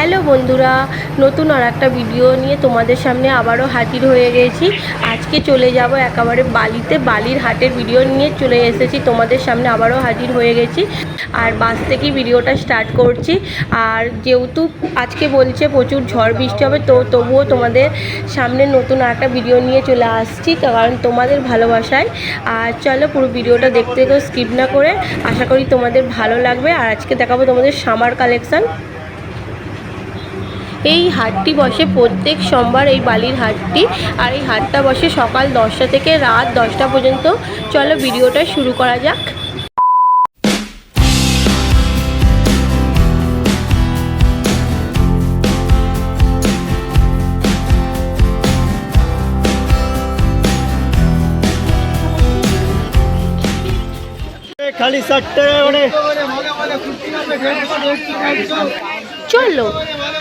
Hello বন্ধুরা, নতুন আর একটা ভিডিও নিয়ে তোমাদের সামনে আবারও হাজির হয়ে গেছি। আজকে চলে যাব একেবারে বালিতে, বালির হাটের ভিডিও নিয়ে চলে এসেছি, তোমাদের সামনে আবারও হাজির হয়ে গেছি। আর বাস থেকেই ভিডিওটা স্টার্ট করছি। আর যেহেতু আজকে বলছে প্রচুর ঝড় বৃষ্টি হবে, তো তবুও তোমাদের সামনে নতুন আর একটা ভিডিও নিয়ে চলে আসছি, কারণ তোমাদের ভালোবাসায়। আর চলো পুরো ভিডিওটা দেখতে কেউ স্কিপ না করে, আশা করি তোমাদের ভালো লাগবে। আর আজকে দেখাবো তোমাদের সামার কালেকশন এই হাটটি বসে প্রত্যেক সোমবার এই বালির হাটটি আর এই হাটটা বসে সকাল দশটা থেকে রাত দশটা পর্যন্ত। চলো ভিডিওটা শুরু করা যাক। খালি ষাট টাকা করে চলো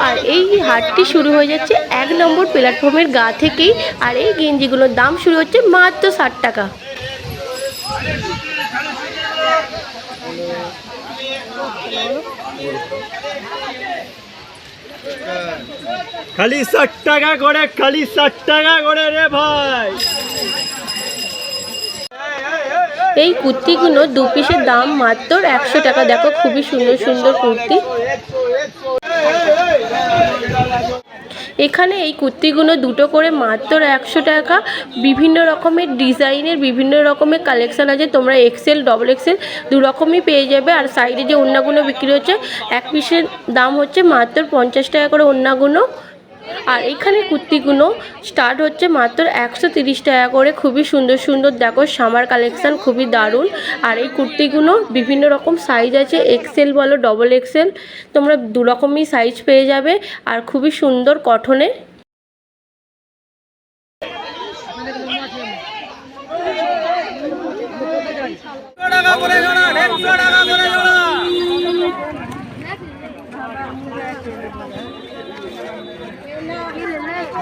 আর এই হাটটি শুরু হয়ে যাচ্ছে এক নম্বর প্ল্যাটফর্মের গা থেকেই। আর এই গেঞ্জিগুলোর দাম শুরু হচ্ছে মাত্র ষাট টাকা। খালি ষাট টাকা করে খালি ষাট টাকা করে রে ভাই। এই কুর্তিগুলো দু পিসের দাম মাত্র একশো টাকা। দেখো খুবই সুন্দর সুন্দর কুর্তি। এখানে এই কুর্তিগুলো দুটো করে মাত্র একশো টাকা। বিভিন্ন রকমের ডিজাইনের, বিভিন্ন রকমের কালেকশান আছে। তোমরা এক্সেল ডবল এক্সেল দু রকমই পেয়ে যাবে। আর সাইডে যে অন্যগুলো বিক্রি হচ্ছে, এক পিসের দাম হচ্ছে মাত্র পঞ্চাশ টাকা করে ওড়নাগুলো। আর এখানে কুর্তিগুলো স্টার্ট হচ্ছে মাত্র একশো তিরিশ টাকা করে। খুবই সুন্দর সুন্দর। দেখো সামার কালেকশান খুবই দারুণ। আর এই কুর্তিগুলো বিভিন্ন রকম সাইজ আছে এক্সেল বলো ডবল এক্সেল তোমরা দু রকমই সাইজ পেয়ে যাবে। আর খুবই সুন্দর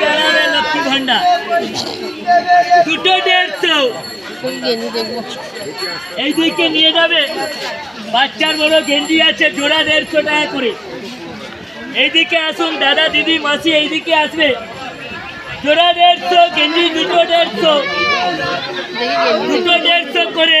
কালারের লক্ষ্মী ভান্ডার দুটো দেড়শো। এই দিকে নিয়ে যাবে। বাচ্চার বড় গেঞ্জি আছে, জোড়া দেড়শো টাকা করে। এইদিকে আসুন, দাদা, দিদি, মাসি, এইদিকে আসবে। জোড়া দেড়শো, গেঞ্জি দুটো দেড়শো। দুটো দেড়শো করে।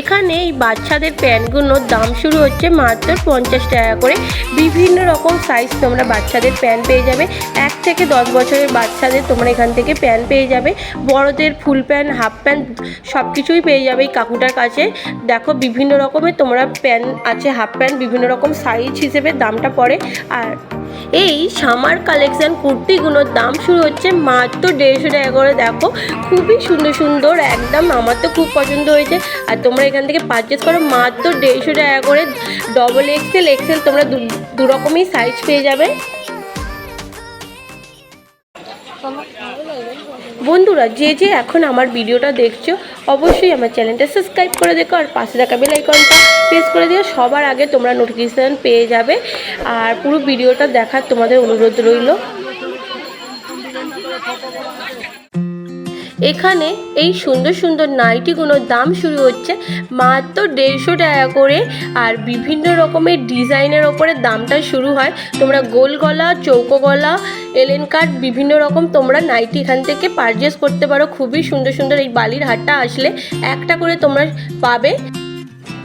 এখানে এই বাচ্চাদের প্যান্টগুলোর দাম শুরু হচ্ছে মাত্র পঞ্চাশ টাকা করে। বিভিন্ন রকম সাইজ তোমরা বাচ্চাদের প্যান্ট পেয়ে যাবে। এক থেকে দশ বছরের বাচ্চাদের তোমরা এখান থেকে প্যান্ট পেয়ে যাবে। বড়দের ফুল প্যান্ট, হাফ প্যান্ট সব কিছুই পেয়ে যাবে এই কাকুটার কাছে। দেখো বিভিন্ন রকমের তোমরা প্যান্ট আছে, হাফ প্যান্ট, বিভিন্ন রকম সাইজ হিসেবে দামটা পড়ে। আর এই সামার কালেকশন কুর্তিগুলোর দাম শুরু হচ্ছে মাত্র দেড়শো টাকা করে। দেখো, খুবই সুন্দর সুন্দর, একদম আমার তো খুব পছন্দ হয়েছে। আর তোমরা এখান থেকে পারচেস করো, মাত্র দেড়শো টাকা করে। ডবল এক্সেল এক্সেল তোমরা দু- রকমই সাইজ পেয়ে যাবে। বন্ধুরা, যে যে এখন আমার ভিডিওটা দেখছ, অবশ্যই আমার চ্যানেলটা সাবস্ক্রাইব করে দেখো আর পাশে থাকা বেল আইকনটা প্রেস করে দিও। সবার আগে তোমরা নোটিফিকেশান পেয়ে যাবে। আর পুরো ভিডিওটা দেখার তোমাদের অনুরোধ রইল। এখানে এই সুন্দর সুন্দর নাইটিগুলোর দাম শুরু হচ্ছে মাত্র দেড়শো টাকা করে। আর বিভিন্ন রকমের ডিজাইনের ওপরে দামটা শুরু হয়। তোমরা গোল গলা, চৌকো গলা, এলেন কাট বিভিন্ন রকম তোমরা নাইটি এখান থেকে পারচেস করতে পারো। খুবই সুন্দর সুন্দর এই বালির হাটটা আসলে একটা করে তোমরা পাবে।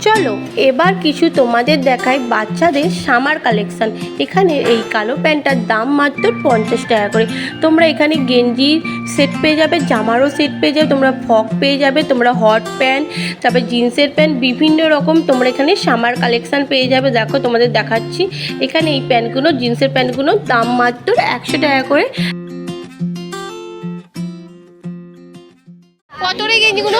চলো, এবার কিছু তোমাদের দেখাই বাচ্চাদের সামার কালেকশন এখানে এই কালো প্যান্টটার দাম মাত্র পঞ্চাশ টাকা করে। তোমরা এখানে গেঞ্জির সেট পেয়ে যাবে, জামারও সেট পেয়ে যাবে, তোমরা ফক পেয়ে যাবে, তোমরা হট প্যান্ট তারপরে জিন্সের প্যান্ট বিভিন্ন রকম তোমরা এখানে সামার কালেকশন পেয়ে যাবে। দেখো, তোমাদের দেখাচ্ছি। এখানে এই প্যান্টগুলো জিন্সের প্যান্টগুলো দাম মাত্র একশো টাকা করে। কত রে গেঞ্জিগুলো?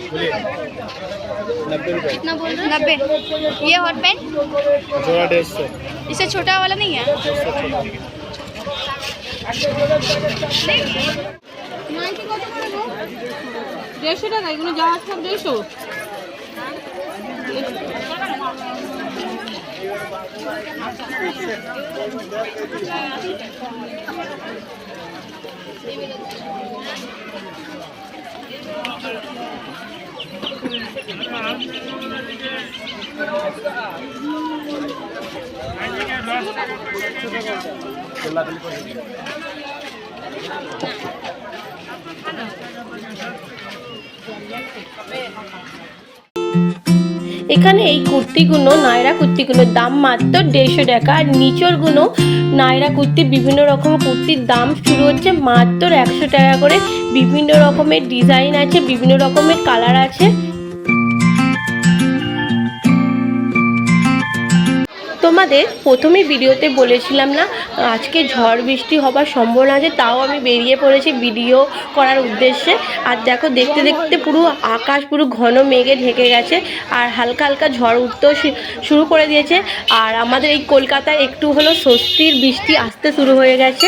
वाला बोलिए नब्बे रुपए कितना बोल रहे नब्बे ये हॉट पैंट जोड़ा डेढ़ सौ इससे छोटा वाला नहीं है দেড়শো টাকা এগুলো যাওয়া সব দেড়শো এখানে এই কুর্তিগুলো, নায়রা কুর্তিগুলোর দাম মাত্র দেড়শো টাকা। আর নিচরগুলো, নায়রা কুর্তি, বিভিন্ন রকম কুর্তির দাম শুরু হচ্ছে মাত্র একশো টাকা করে। বিভিন্ন রকমের ডিজাইন আছে, বিভিন্ন রকমের কালার আছে। তোমাদের প্রথমে ভিডিওতে বলেছিলাম না, আজকে ঝড় বৃষ্টি হবার সম্ভাবনা আছে, তাও আমি বেরিয়ে পড়েছি ভিডিও করার উদ্দেশ্যে। আর দেখো, দেখতে দেখতে পুরো আকাশ, পুরো ঘন মেঘে ঢেকে গেছে, আর হালকা হালকা ঝড় উঠতেও শুরু করে দিয়েছে। আর আমাদের এই কলকাতায় একটু হলো স্বস্তির বৃষ্টি আসতে শুরু হয়ে গেছে।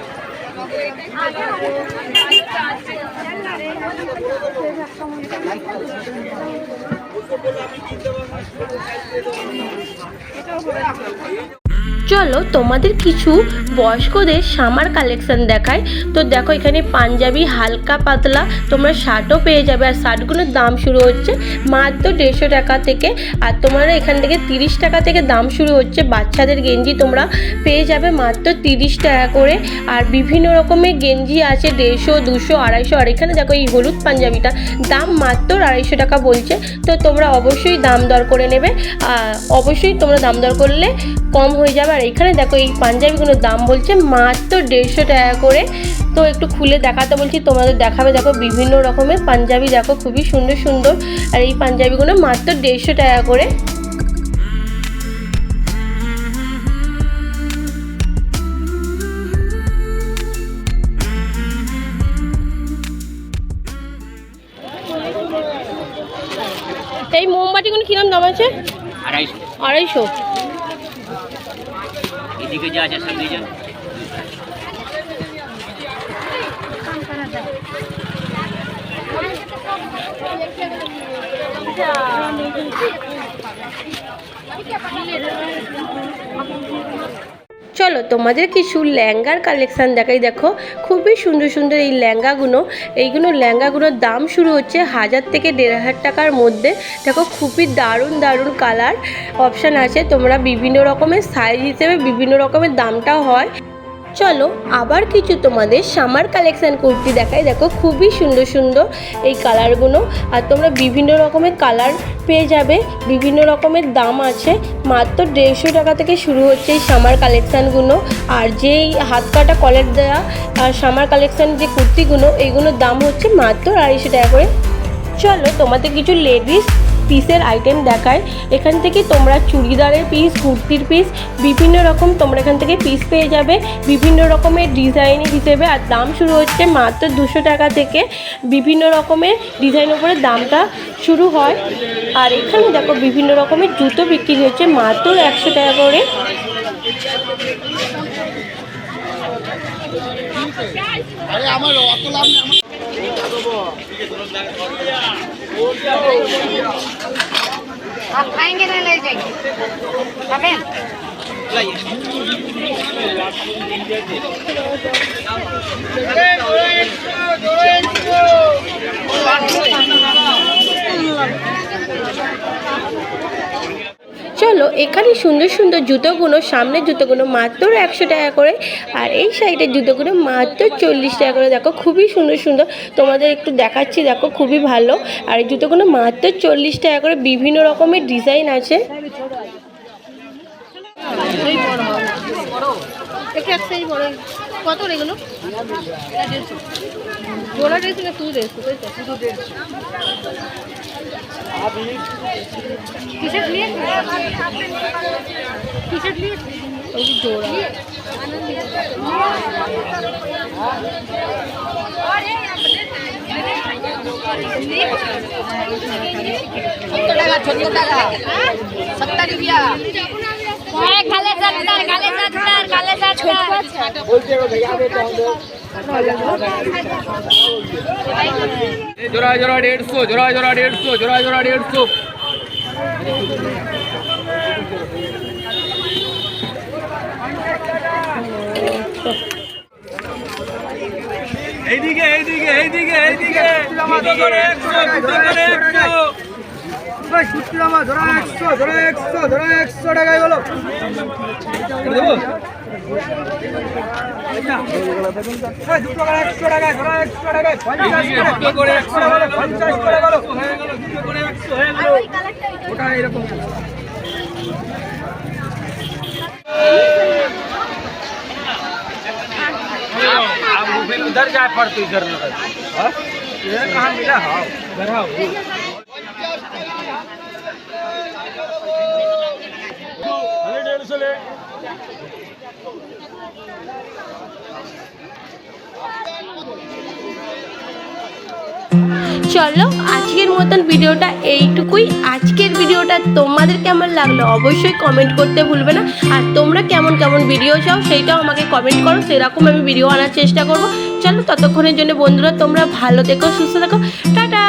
এটাও চলো তোমাদের কিছু বয়স্কদের সামার কালেকশন দেখায় তো দেখো এখানে পাঞ্জাবি হালকা পাতলা, তোমরা শার্টও পেয়ে যাবে। আর শার্টগুলোর দাম শুরু হচ্ছে মাত্র দেড়শো টাকা থেকে। আর তোমরা এখান থেকে তিরিশ টাকা থেকে দাম শুরু হচ্ছে। বাচ্চাদের গেঞ্জি তোমরা পেয়ে যাবে মাত্র তিরিশ টাকা করে। আর বিভিন্ন রকমের গেঞ্জি আছে, দেড়শো, দুশো, আড়াইশো। আর এখানে দেখো এই হলুদ পাঞ্জাবিটা, দাম মাত্র আড়াইশো টাকা বলছে। তো তোমরা অবশ্যই দাম দর করে নেবে। অবশ্যই তোমরা দাম দর করলে কম হয়ে যাবে। আর এখানে দেখো এই পাঞ্জাবিগুলোর দাম বলছে মাত্র দেড়শো টাকা করে। তো একটু খুলে দেখাতে বলছি তোমাদের দেখাবে দেখো বিভিন্ন রকমের পাঞ্জাবি দেখো খুবই সুন্দর সুন্দর। আর এই পাঞ্জাবিগুলো মাত্র দেড়শো টাকা করে। এই মোমবাতিগুলো কিরম দাম আছে? আড়াইশো। আড়াইশো। এদিকে যা আছে সব দিয়ে যান চলো তোমাদের কিছু লেহেঙ্গার কালেকশান দেখাই। দেখো, খুবই সুন্দর সুন্দর এই লেহেঙ্গাগুলো। এইগুলো লেহেঙ্গাগুলোর দাম শুরু হচ্ছে হাজার থেকে দেড় হাজার টাকার মধ্যে। দেখো, খুবই দারুণ দারুণ কালার অপশান আছে। তোমরা বিভিন্ন রকমের সাইজ হিসেবে বিভিন্ন রকমের দামটাও হয়। চলো, আবার কিছু তোমাদের সামার কালেকশান কুর্তি দেখাই। দেখো, খুবই সুন্দর সুন্দর এই কালারগুলো আর তোমরা বিভিন্ন রকমের কালার পেয়ে যাবে। বিভিন্ন রকমের দাম আছে। মাত্র দেড়শো টাকা থেকে শুরু হচ্ছে এই সামার কালেকশানগুলো আর যেই হাত কাটা কলের দেওয়া আর সামার কালেকশান যে কুর্তিগুলো এইগুলোর দাম হচ্ছে মাত্র আড়াইশো টাকা করে। চলো তোমাদের কিছু লেডিস পিসের আইটেম দেখায়। এখান থেকে তোমরা চুড়িদারের পিস কুর্তির পিস বিভিন্ন রকম তোমরা এখান থেকে পিস পেয়ে যাবে। বিভিন্ন রকমের ডিজাইন হিসেবে। আর দাম শুরু হচ্ছে মাত্র দুশো টাকা থেকে। বিভিন্ন রকমের ডিজাইন উপরে দামটা শুরু হয়। আর এখানে দেখো বিভিন্ন রকমের জুতো বিক্রি হচ্ছে মাত্র একশো টাকা করে। आप खाएंगे ना ले जाएंगे खाबेन চলো এখানে সুন্দর সুন্দর জুতোগুলো সামনের জুতোগুলো মাত্র একশো টাকা করে আর এই সাইডের জুতোগুলো মাত্র চল্লিশ টাকা করে। দেখো খুবই সুন্দর সুন্দর। তোমাদের একটু দেখাচ্ছি দেখো খুবই ভালো। আর এই জুতোগুলো মাত্র চল্লিশ টাকা করে বিভিন্ন রকমের ডিজাইন আছে। কত এগুলো? জোড়া না टी शर्ट लिए? टी शर्ट लिए हाँ। जोड़ा हाँ, सत्तर रुपया काले सत्तर। काले सत्तर काले सत्तर बोलते हो भैया बेटा तो हम लोग জোড়া জোড়া দেড়শো জোড়া জোড়া দেড়শো জোড়া জোড়া দেড়শো। এইদিকে এইদিকে এইদিকে এইদিকে। একশো ধরা একশো। ধরা একশো ধরা একশো টাকায় বলো হয়ে গেল জুতো করে একশো হয়ে গেল ওটা এরকম अब फिर उधर जाए पड़ती इधर हाँ? ये कहाँ मिला हाँ इधर हाँ डेढ़ सौ ले চলো, আজকের মতন ভিডিওটা এইটুকুই। আজকের ভিডিওটা তোমাদের কেমন লাগল অবশ্যই কমেন্ট করতে ভুলবে না। আর তোমরা কেমন কেমন ভিডিও চাও সেইটাও আমাকে কমেন্ট করো, সেরকম আমি ভিডিও আনার চেষ্টা করব। চলো, ততক্ষণের জন্য বন্ধুরা, তোমরা ভালো থেকো, সুস্থ থেকো। টাটা